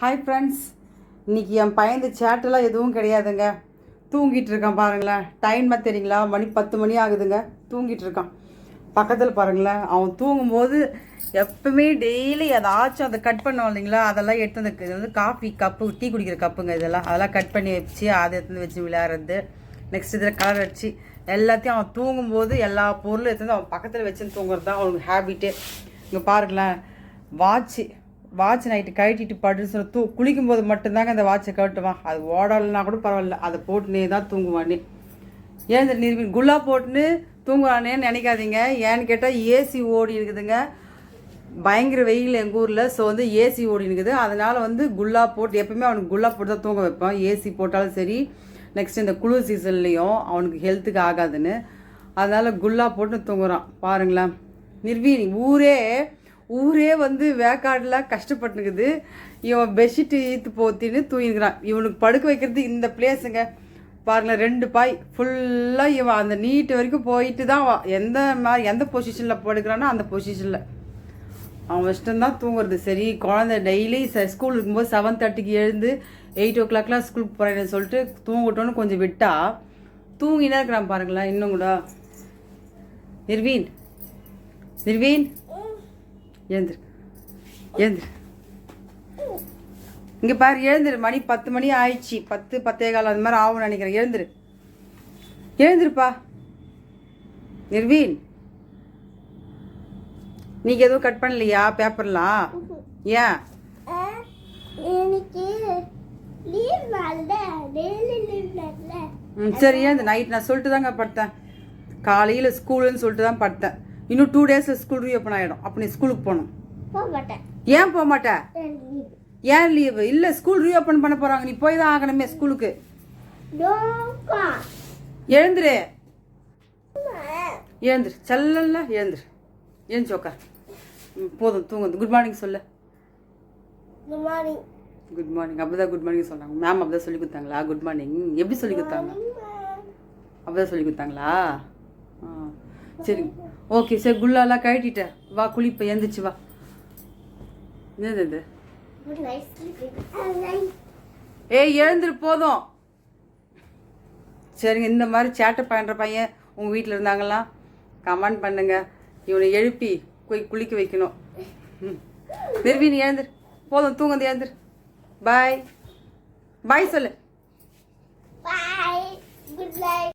Hi friends இன்றைக்கி என் பையன் சேட்டெல்லாம் எதுவும் கிடையாதுங்க. தூங்கிட்டு இருக்கான் பாருங்களேன். டைம் தெரியுங்களா? மணி பத்து மணி ஆகுதுங்க. தூங்கிட்டு இருக்கான். பக்கத்தில் பாருங்களேன். அவன் தூங்கும்போது எப்பவுமே டெய்லி ஏதாச்சும் அதை கட் பண்ணுவோம் இல்லைங்களா? அதெல்லாம் எடுத்து வந்து இது வந்து காஃபி கப்பு டீ குடிக்கிற கப்புங்க இதெல்லாம். அதெல்லாம் கட் பண்ணி வச்சு அதை எடுத்து வந்து வச்சு விளையாடுறது. நெக்ஸ்ட் இதில் கலர் அடிச்சு எல்லாத்தையும் அவன் தூங்கும்போது எல்லா பொருளும் எடுத்து வந்து அவன் பக்கத்தில் வச்சுன்னு தூங்குறது தான் அவனுக்கு ஹேபிட்டு இங்கே பாருங்களேன். வாட்ச்சு வாட்ச் நைட்டு கழட்டிட்டு படுன்னு சொல்லி தூ குளிக்கும்போது மட்டும்தாங்க அந்த வாட்சை கழட்டுவான். அது ஓடலைன்னா கூட பரவாயில்ல. அதை போட்டுனே தான் தூங்குவானே. ஏன் இந்த குல்லா போட்டுன்னு தூங்குவானேன்னு நினைக்காதீங்க. ஏன்னு கேட்டால் ஏசி ஓடி இருக்குதுங்க. பயங்கர வெயில் எங்கள் ஊரில். ஸோ வந்து ஏசி ஓடி இருக்குது. அதனால் வந்து குல்லா போட்டு எப்பவுமே அவனுக்கு குல்லா போட்டு தான் தூங்க வைப்பேன். ஏசி போட்டாலும் சரி நெக்ஸ்ட் இந்த குளிர் சீசன்லேயும் அவனுக்கு ஹெல்த்துக்கு ஆகாதுன்னு. அதனால் குல்லா போட்டு தூங்குறான். பாருங்களேன். நிர்வீன் ஊரே ஊரே வந்து வேக்காடெலாம் கஷ்டப்பட்டுக்குது. இவன் பெட்ஷீட்டு ஈத்து போத்தின்னு தூங்கிக்கிறான் இவனுக்கு படுக்க வைக்கிறது இந்த பிளேஸுங்க பாருங்களேன் ரெண்டு பாய் ஃபுல்லாக இவன் அந்த நீட்டு வரைக்கும் போயிட்டு தான் எந்த மாதிரி எந்த பொசிஷனில் படுக்கிறானோ அந்த பொசிஷனில் அவன் இஷ்டம்தான் தூங்குறது. சரி குழந்தை டெய்லி ச ஸ்கூல் இருக்கும்போது செவன் தேர்ட்டிக்கு எழுந்து எயிட் ஓ கிளாக்லாம் ஸ்கூலுக்கு போகிறேன்னு சொல்லிட்டு தூங்கட்டோன்னு கொஞ்சம் விட்டா தூங்கினே இருக்கிறான் பாருங்களேன் இன்னும் கூட. நிர்வீன் நிர்வீன். எழுந்துரு எழுந்துரு இங்கே பாரு எழுந்துரு மணி பத்து மணி ஆயிடுச்சு. பத்து பத்தே காலம் அது மாதிரி ஆகும்னு நினைக்கிறேன். எழுந்துரு எழுந்துருப்பா நிர்வீன். நீங்க எதுவும் கட் பண்ணலையா? பேப்பர்லாம்? ஏன்? ம் சரி ஏன் நைட் நான் சொல்லிட்டு தாங்க படுத்தேன். காலையில் ஸ்கூலுன்னு சொல்லிட்டு தான் படுத்தேன். இன்னும் டூ டேஸில் ஸ்கூல் ரீஓப்பன் ஆகிடும் அப்போ நீ ஸ்கூலுக்கு போகணும். போக மாட்டேன் ஏன் போக மாட்டே லீவ் ஏன் லீவு இல்லை ஸ்கூல் ரீஓப்பன் பண்ண போகிறாங்க நீ போய் தான் ஆகணுமே ஸ்கூலுக்கு எழுந்துரு. எழுந்துரு. செல்லல்ல எழுந்துரு. எழுந்து உட்கார் ம், போதும் தூங்குது குட் மார்னிங் சொல்லு. குட் மார்னிங் குட் மார்னிங் அப்போ தான் குட் மார்னிங் சொன்னாங்க. மேம் அப்படி தான் சொல்லி கொடுத்தாங்களா? குட் மார்னிங் எப்படி சொல்லி கொடுத்தாங்க? அப்பதான் சொல்லி கொடுத்தாங்களா? சரி. ஓகே சரி குல்லாலாம் கழட்டிட்டேன் வா குளிப்ப எந்திரிச்சு வா. என்னது இது? ஏய் எழுந்துரு போதும். சரிங்க இந்த மாதிரி சேட்டை பண்ணுற பையன் உங்கள் வீட்டில் இருந்தாங்களாம் கமெண்ட் பண்ணுங்க. இவனை எழுப்பி போய் குளிக்க வைக்கணும். ம். நிர்வீன் எழுந்துரு. போதும் தூங்குது எழுந்துரு. பாய் பாய் சொல்லு. Bye good night